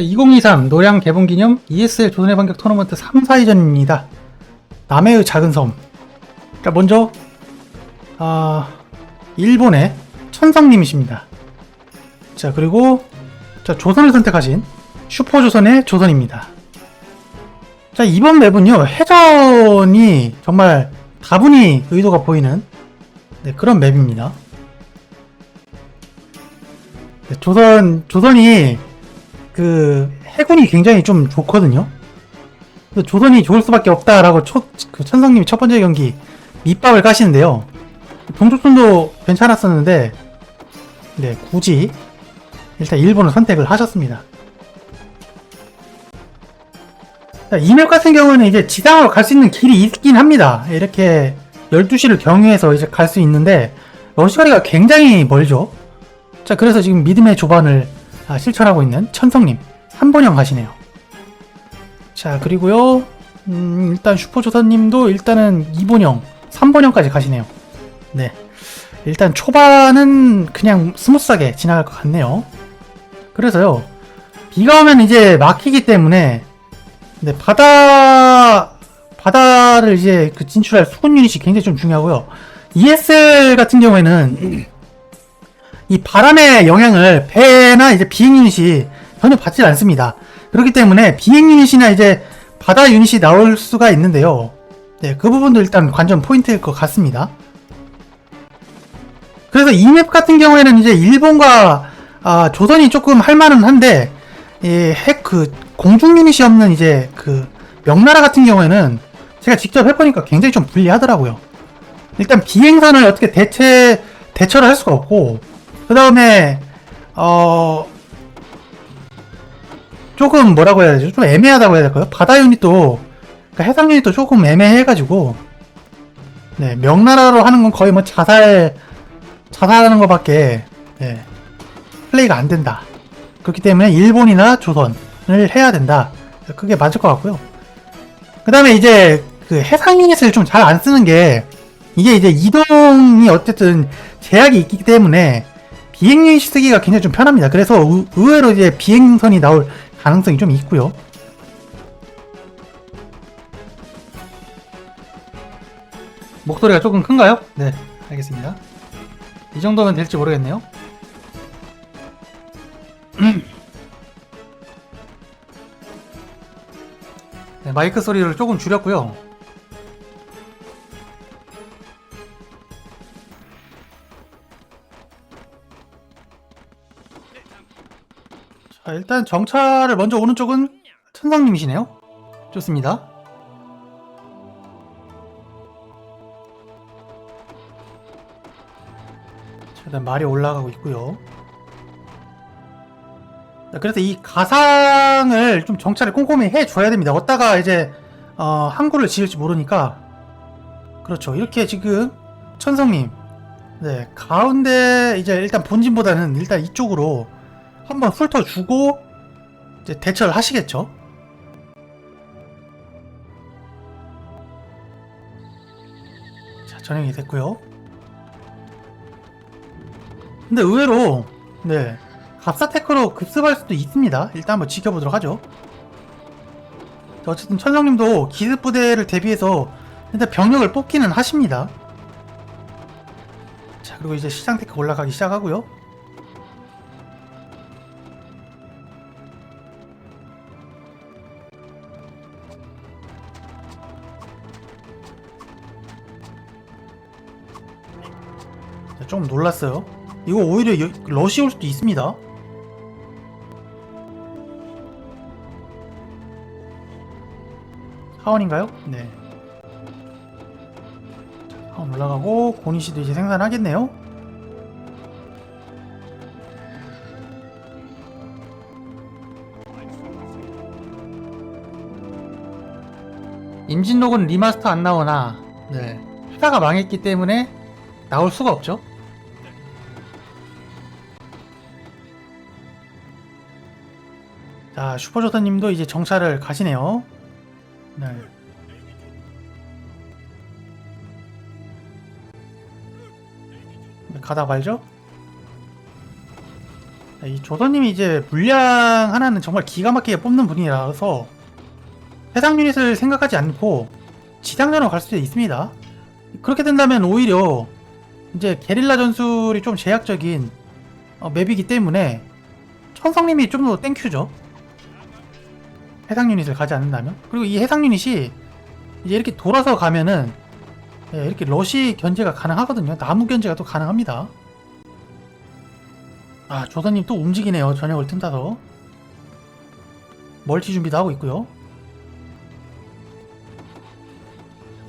2023 노량 개봉 기념 ESL 조선의 반격 토너먼트 3, 4위전입니다. 남해의 작은 섬. 자, 먼저, 아, 일본의 천상님이십니다. 자, 그리고, 자, 조선을 선택하신 슈퍼조선의 조선입니다. 자, 이번 맵은요, 해전이 정말 다분히 의도가 보이는 네, 그런 맵입니다. 네, 조선, 조선이 그 해군이 굉장히 좀 좋거든요. 조선이 좋을 수밖에 없다라고 첫, 그 천성님이 첫 번째 경기 밑밥을 까시는데요. 동조선도 괜찮았었는데, 네, 굳이 일단 일본을 선택을 하셨습니다. 이맵 같은 경우는 이제 지상으로 갈 수 있는 길이 있긴 합니다. 이렇게 12시를 경유해서 이제 갈 수 있는데, 러시거리가 굉장히 멀죠. 자, 그래서 지금 믿음의 조반을 아, 실천하고 있는 천성님 3번형 가시네요. 자 그리고요 음, 일단 슈퍼조선님도 일단은 2번형 3번형까지 가시네요. 네 일단 초반은 그냥 스무스하게 지나갈 것 같네요. 그래서요 비가 오면 이제 막히기 때문에 네, 바다 바다를 이제 그 진출할 수군 유닛이 굉장히 좀 중요하고요. ESL 같은 경우에는 이 바람의 영향을 배나 이제 비행 유닛이 전혀 받지 않습니다. 그렇기 때문에 비행 유닛이나 이제 바다 유닛이 나올 수가 있는데요. 네, 그 부분도 일단 관전 포인트일 것 같습니다. 그래서 이 맵 같은 경우에는 이제 일본과 아, 조선이 조금 할만은 한데, 예, 핵, 그, 공중 유닛이 없는 이제 그, 명나라 같은 경우에는 제가 직접 해보니까 굉장히 좀 불리하더라고요. 일단 비행선을 어떻게 대체, 대처를 할 수가 없고, 그 다음에 어 조금 뭐라고 해야 되죠? 좀 애매하다고 해야 될까요? 바다 유닛도 그러니까 해상 유닛도 조금 애매해가지고 네 명나라로 하는 건 거의 뭐 자살 자살하는 것밖에 네, 플레이가 안 된다. 그렇기 때문에 일본이나 조선을 해야 된다. 그게 맞을 것 같고요. 그 다음에 이제 그 해상 유닛을 좀 잘 안 쓰는 게 이게 이제 이동이 어쨌든 제약이 있기 때문에 비행 유닛 쓰기가 굉장히 좀 편합니다. 그래서 의, 의외로 이제 비행선이 나올 가능성이 좀 있고요. 목소리가 조금 큰가요? 네, 알겠습니다. 이 정도면 될지 모르겠네요. 네, 마이크 소리를 조금 줄였고요. 일단 정차를 먼저 오는 쪽은 천상님이시네요. 좋습니다. 자, 일단 말이 올라가고 있고요. 자, 그래서 이 가상을 좀 정찰을 꼼꼼히 해줘야 됩니다. 어디다가 이제 어, 항구를 지을지 모르니까 그렇죠. 이렇게 지금 천성님 네 가운데 이제 일단 본진보다는 일단 이쪽으로 한번 훑어주고 이제 대처를 하시겠죠. 자, 전형이 됐고요. 근데 의외로 네 갑사 테크로 급습할 수도 있습니다. 일단 한번 지켜보도록 하죠. 자, 어쨌든 천성님도 기습 부대를 대비해서 일단 병력을 뽑기는 하십니다. 자 그리고 이제 시장 테크 올라가기 시작하고요. 좀 놀랐어요. 이거 오히려 여- 러시 올 수도 있습니다. 하원인가요? 네. 자, 하원 올라가고 고니시도 이제 생산하겠네요. 임진록은 리마스터 안 나오나 네. 회사가 망했기 때문에 나올 수가 없죠. 자, 슈퍼조선님도 이제 정찰을 가시네요. 네. 네, 가다 말죠? 이 조선님이 이제 물량 하나는 정말 기가 막히게 뽑는 분이라서 해상 유닛을 생각하지 않고 지상전으로 갈 수도 있습니다. 그렇게 된다면 오히려 이제 게릴라 전술이 좀 제약적인 어, 맵이기 때문에 천성님이 좀 더 땡큐죠. 해상 유닛을 가지 않는다면 그리고 이 해상 유닛이 이제 이렇게 돌아서 가면은 예, 이렇게 러시 견제가 가능하거든요. 나무 견제가 또 가능합니다. 아 조선님 또 움직이네요. 저녁을 틈타서 멀티 준비도 하고 있고요.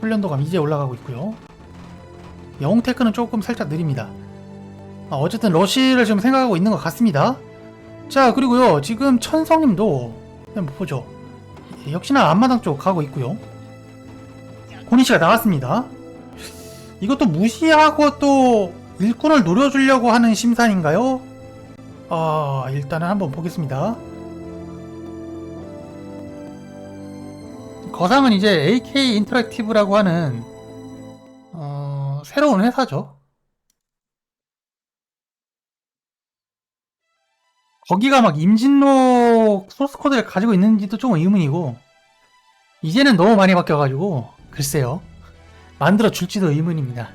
훈련도감 이제 올라가고 있고요. 영웅 테크는 조금 살짝 느립니다. 아, 어쨌든 러시를 지금 생각하고 있는 것 같습니다. 자 그리고요 지금 천성님도 한번 보죠. 예, 역시나 앞마당 쪽 가고 있고요. 고니 씨가 나왔습니다. 이것도 무시하고 또 일꾼을 노려주려고 하는 심산인가요? 아 일단은 한번 보겠습니다. 거상은 이제 AK 인터랙티브라고 하는 어, 새로운 회사죠. 거기가 막 임진 록 소스 코드를 가지고 있는지도 조금 의문이고 이제는 너무 많이 바뀌어가지고 글쎄요 만들어 줄지도 의문입니다.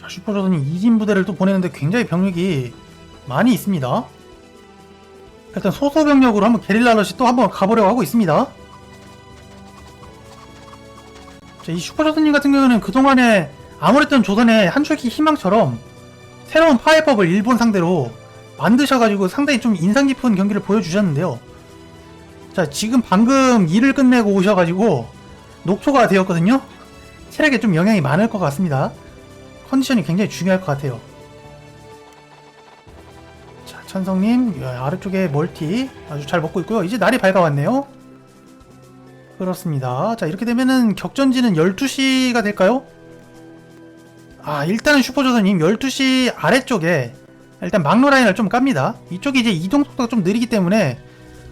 자, 슈퍼조선이 이진 부대를 또 보내는데 굉장히 병력이 많이 있습니다. 일단 소수 병력으로 한번 게릴라 러시 또 한번 가보려고 하고 있습니다. 자, 이 슈퍼조선님 같은 경우는 그동안에 아무랬던 조선의 한 줄기 희망처럼 새로운 파해법을 일본 상대로 만드셔가지고 상당히 좀 인상 깊은 경기를 보여주셨는데요. 자, 지금 방금 일을 끝내고 오셔가지고 녹초가 되었거든요. 체력에 좀 영향이 많을 것 같습니다. 컨디션이 굉장히 중요할 것 같아요. 자, 천성님, 야, 아래쪽에 멀티 아주 잘 먹고 있고요. 이제 날이 밝아왔네요. 그렇습니다. 자, 이렇게 되면은 격전지는 12시가 될까요? 아, 일단은 슈퍼조선님 12시 아래쪽에 일단 막로 라인을 좀 깝니다. 이쪽이 이제 이동 속도가 좀 느리기 때문에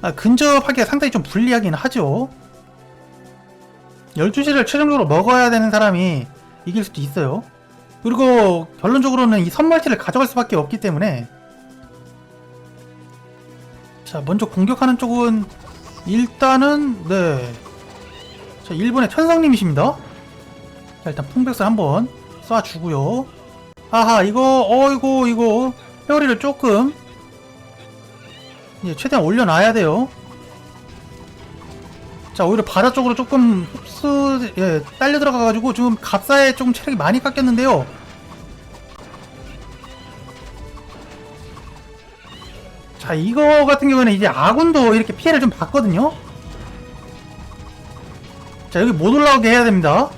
아, 근접하기가 상당히 좀 불리하긴 하죠. 12시를 최종적으로 먹어야 되는 사람이 이길 수도 있어요. 그리고 결론적으로는 이 선멀티를 가져갈 수밖에 없기 때문에 자 먼저 공격하는 쪽은 일단은 네. 자 일본의 천성님이십니다. 자 일단 풍백설 한번 쏴 주고요. 아하 이거 어이고 이거 회오리를 조금 이제 최대한 올려놔야 돼요. 자 오히려 바다 쪽으로 조금 흡수 예 딸려 들어가가지고 지금 갑사에 조금 체력이 많이 깎였는데요. 자 이거 같은 경우는 이제 아군도 이렇게 피해를 좀 받거든요. 자 여기 못 올라오게 해야 됩니다.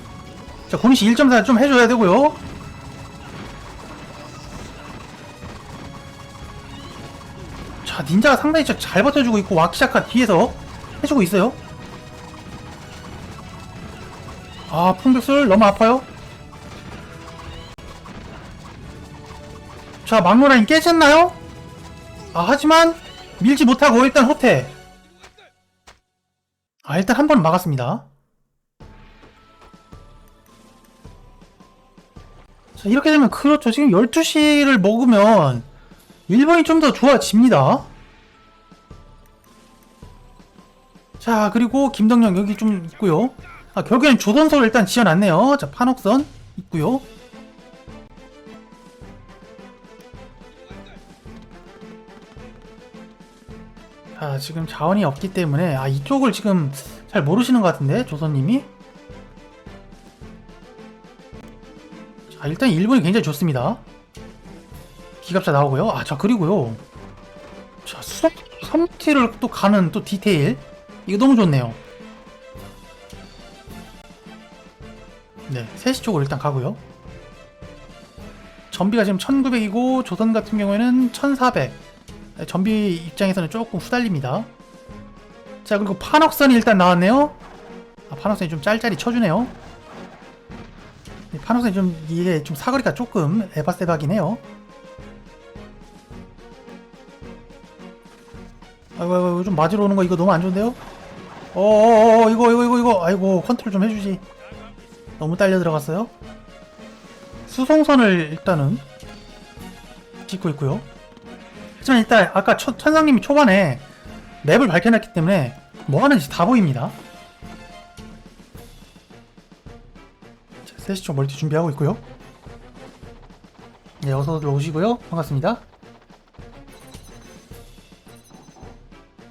자 고니씨 1.4 좀 해줘야 되고요. 자 닌자가 상당히 잘 버텨주고 있고 와키샤카 뒤에서 해주고 있어요. 아 풍백술 너무 아파요. 자 막노라인 깨졌나요? 아 하지만 밀지 못하고 일단 호태 아 일단 한 번 막았습니다. 자 이렇게 되면 그렇죠. 지금 12시를 먹으면 일본이 좀 더 좋아집니다. 자 그리고 김덕령 여기 좀 있고요. 아 결국에는 조선소를 일단 지어놨네요. 자 판옥선 있고요 자, 지금 자원이 없기 때문에 아 이쪽을 지금 잘 모르시는 것 같은데 조선님이? 자 일단 일본이 굉장히 좋습니다. 기갑차 나오고요. 아 자 그리고요. 자 수석 3T를 또 가는 또 디테일. 이거 너무 좋네요. 네 3시 쪽으로 일단 가고요. 전비가 지금 1900이고 조선 같은 경우에는 1400 전비 입장에서는 조금 후달립니다. 자 그리고 판옥선이 일단 나왔네요. 아, 판옥선이 좀 짤짤이 쳐주네요. 네, 판옥선이 좀 이게 좀 사거리가 조금 에바세바긴 해요. 아이고, 아이고, 좀 맞으러 오는 거 이거 너무 안 좋은데요? 어어어, 이거, 이거, 이거, 이거. 아이고, 컨트롤 좀 해주지. 너무 딸려 들어갔어요. 수송선을 일단은 짓고 있고요. 하지만 일단 아까 천, 천상님이 초반에 맵을 밝혀놨기 때문에 뭐 하는지 다 보입니다. 자, 세시초 멀티 준비하고 있고요. 네, 어서들 오시고요. 반갑습니다.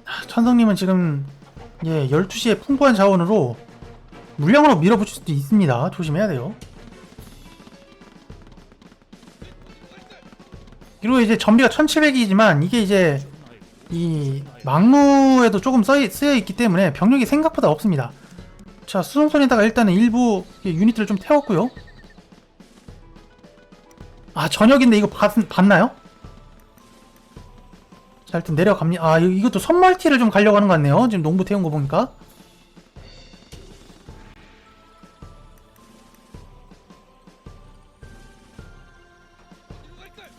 아, 천성님은 지금 예 12시에 풍부한 자원으로 물량으로 밀어붙일 수도 있습니다. 조심해야 돼요. 그리고 이제 전비가 1700이지만 이게 이제 이 막루에도 조금 써, 쓰여 있기 때문에 병력이 생각보다 없습니다. 자 수송선에다가 일단은 일부 유닛들을 좀 태웠고요. 아 저녁인데 이거 봤, 봤나요? 자 일단 내려갑니다. 아 이- 이것도 선멀티를 좀 가려고 하는 것 같네요. 지금 농부 태운 거 보니까.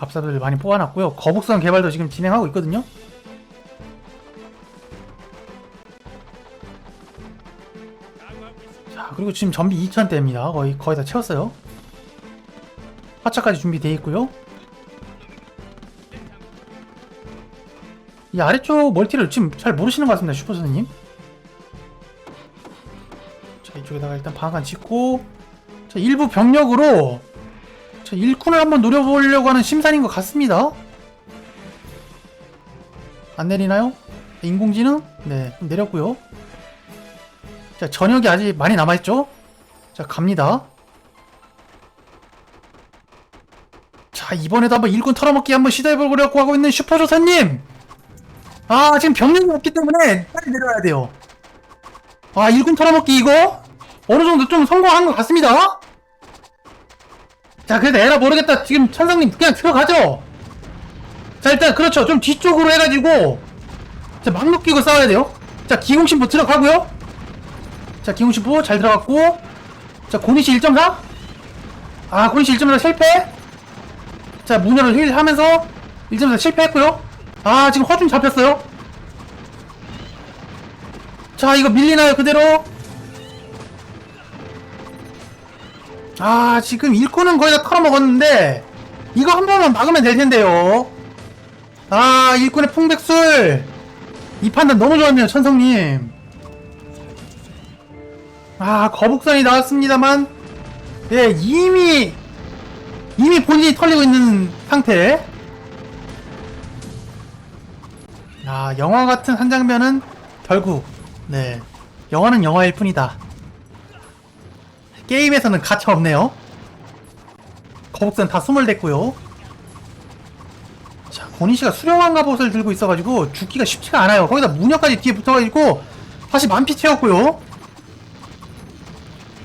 밥사들 많이 뽑아놨고요. 거북선 개발도 지금 진행하고 있거든요. 자 그리고 지금 전비 2,000대입니다. 거의 거의 다 채웠어요. 화차까지 준비되어 있고요. 이 아래쪽 멀티를 지금 잘 모르시는 것 같습니다. 슈퍼 선생님. 자 이쪽에다가 일단 방앗간 짓고 자 일부 병력으로 자 일꾼을 한번 노려보려고 하는 심산인 것 같습니다. 안 내리나요? 인공지능? 네 내렸고요. 자 저녁이 아직 많이 남아있죠? 자 갑니다. 자 이번에도 한번 일꾼 털어먹기 한번 시도해보려고 하고 있는 슈퍼조사님 아 지금 병력이 없기 때문에 빨리 내려야 돼요 아 일꾼 털어먹기 이거 어느 정도 좀 성공한 것 같습니다 자 그래도 에라 모르겠다. 지금 천상님 그냥 들어가죠. 자 일단 그렇죠. 좀 뒤쪽으로 해가지고. 자 막록 끼고 싸워야 돼요. 자 기공신부 들어가고요. 자 기공신부 잘 들어갔고. 자 고니시 1.4 아 고니시 1.4 실패. 자 문열을 힐 하면서 1.4 실패했고요. 아 지금 허준 잡혔어요. 자 이거 밀리나요? 그대로 아 지금 일꾼은 거의 다 털어먹었는데 이거 한 번만 막으면 될 텐데요. 아 일꾼의 풍백술. 이 판단 너무 좋았네요 천성님. 아 거북선이 나왔습니다만 예 이미 이미 본인이 털리고 있는 상태. 아 영화 같은 한 장면은 결국 네 영화는 영화일 뿐이다 게임에서는 가차 없네요. 거북선 다 스물됐고요. 자 고니씨가 수령한 갑옷을 들고 있어가지고 죽기가 쉽지가 않아요. 거기다 무녀까지 뒤에 붙어가지고 다시 만피 채웠고요.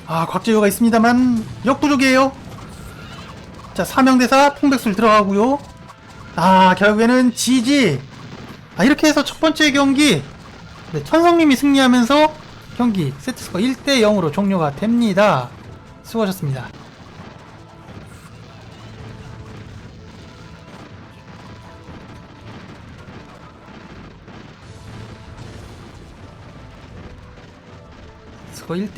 아 곽재효가 있습니다만 역부족이에요. 자 사명대사 풍백술 들어가고요. 아 결국에는 지지. 아 이렇게 해서 첫 번째 경기. 네, 천성님이 승리하면서 경기 세트스코어 1대 0으로 종료가 됩니다 수고하셨습니다. 스코어 1대